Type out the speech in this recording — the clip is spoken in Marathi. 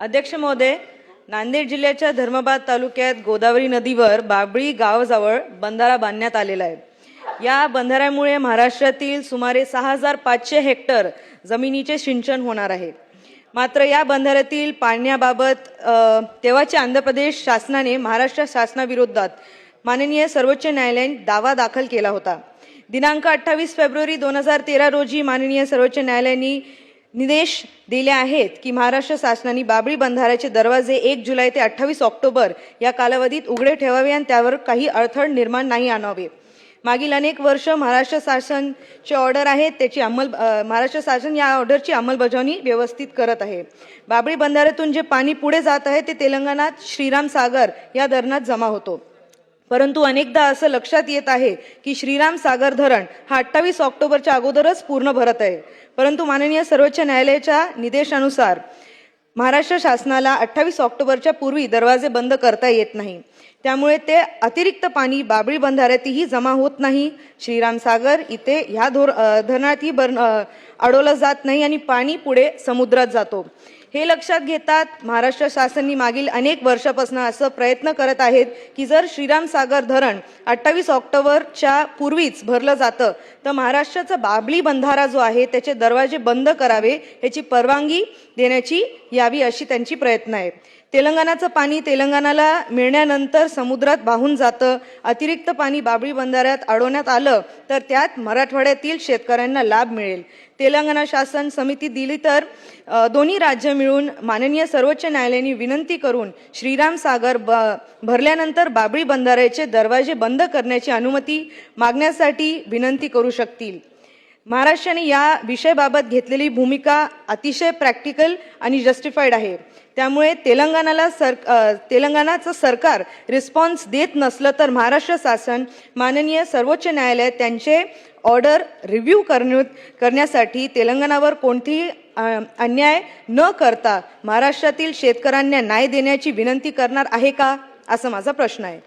अध्यक्ष महोदय नांदेड जिल्ह्याच्या धर्माबाद तालुक्यात गोदावरी नदीवर बाबळी गावाजवळ बंधारा बांधण्यात आलेला आहे. या बंधाऱ्यामुळे महाराष्ट्रातील सुमारे सहा हजार पाचशे हेक्टर जमिनीचे सिंचन होणार आहे. मात्र या बंधाऱ्यातील पाण्याबाबत तेव्हाच्या आंध्र प्रदेश शासनाने महाराष्ट्र शासनाविरोधात माननीय सर्वोच्च न्यायालयाने दावा दाखल केला होता. दिनांक अठ्ठावीस फेब्रुवारी दोन हजार तेरा रोजी माननीय सर्वोच्च न्यायालयाने निर्देश दिले आहेत की महाराष्ट्र शासनाने बाबळी बंधाऱ्याचे दरवाजे एक जुलै ते अठ्ठावीस ऑक्टोबर या कालावधीत उघडे ठेवावे आणि त्यावर काही अडथळ निर्माण नाही आणावे. मागील अनेक वर्ष महाराष्ट्र शासनचे ऑर्डर आहेत त्याची अंमल महाराष्ट्र शासन या ऑर्डरची अंमलबजावणी व्यवस्थित करत आहे. बाबळी बंधाऱ्यातून जे पाणी पुढे जात आहे ते तेलंगणात श्रीराम सागर या धरणात जमा होतो. परंतु अनेकदा असं लक्षात येत आहे की श्रीराम सागर धरण हा अठ्ठावीस ऑक्टोबरच्या अगोदरच पूर्ण भरत आहे. परंतु माननीय सर्वोच्च न्यायालयाच्या निदेशानुसार महाराष्ट्र शासनाला अठ्ठावीस ऑक्टोबरच्या पूर्वी दरवाजे बंद करता येत नाही. त्यामुळे ते अतिरिक्त पाणी बाबळी बंधाऱ्यातही जमा होत नाही. श्रीराम सागर इथे ह्या धोर धरणातही बर अडवलं जात नाही आणि पाणी पुढे समुद्रात जातो. हे लक्षात घेतात महाराष्ट्र शासनाने मागील अनेक वर्षापासून असं प्रयत्न करत आहेत की जर श्रीराम सागर धरण अठ्ठावीस ऑक्टोबरच्या पूर्वीच भरलं जातं तर महाराष्ट्राचा बाबली बंधारा जो आहे त्याचे दरवाजे बंद करावे याची परवानगी देण्याची यावी अशी त्यांची प्रयत्न आहे. तेलंगणाचं पाणी तेलंगणाला मिळण्यानंतर समुद्रात वाहून जातं. अतिरिक्त पाणी बाबळी बंधाऱ्यात अडवण्यात आलं तर त्यात मराठवाड्यातील शेतकऱ्यांना लाभ मिळेल. तेलंगणा शासन समिती दिली तर दोन्ही राज्य मिळून माननीय सर्वोच्च न्यायालयाने विनंती करून श्रीराम सागर ब भरल्यानंतर बाबळी बंधाऱ्याचे दरवाजे बंद करण्याची अनुमती मागण्यासाठी विनंती करू शकतील. महाराष्ट्राने या विषयाबाबत घेतलेली भूमिका अतिशय प्रॅक्टिकल आणि जस्टिफाईड आहे. त्यामुळे तेलंगणाला सर तेलंगणाचं सरकार रिस्पॉन्स देत नसलं तर महाराष्ट्र शासन माननीय सर्वोच्च न्यायालय त्यांचे ऑर्डर रिव्ह्यू करण्या करण्यासाठी तेलंगणावर कोणतीही अन्याय न करता महाराष्ट्रातील शेतकऱ्यांना न्याय देण्याची विनंती करणार आहे का? असा माझा प्रश्न आहे.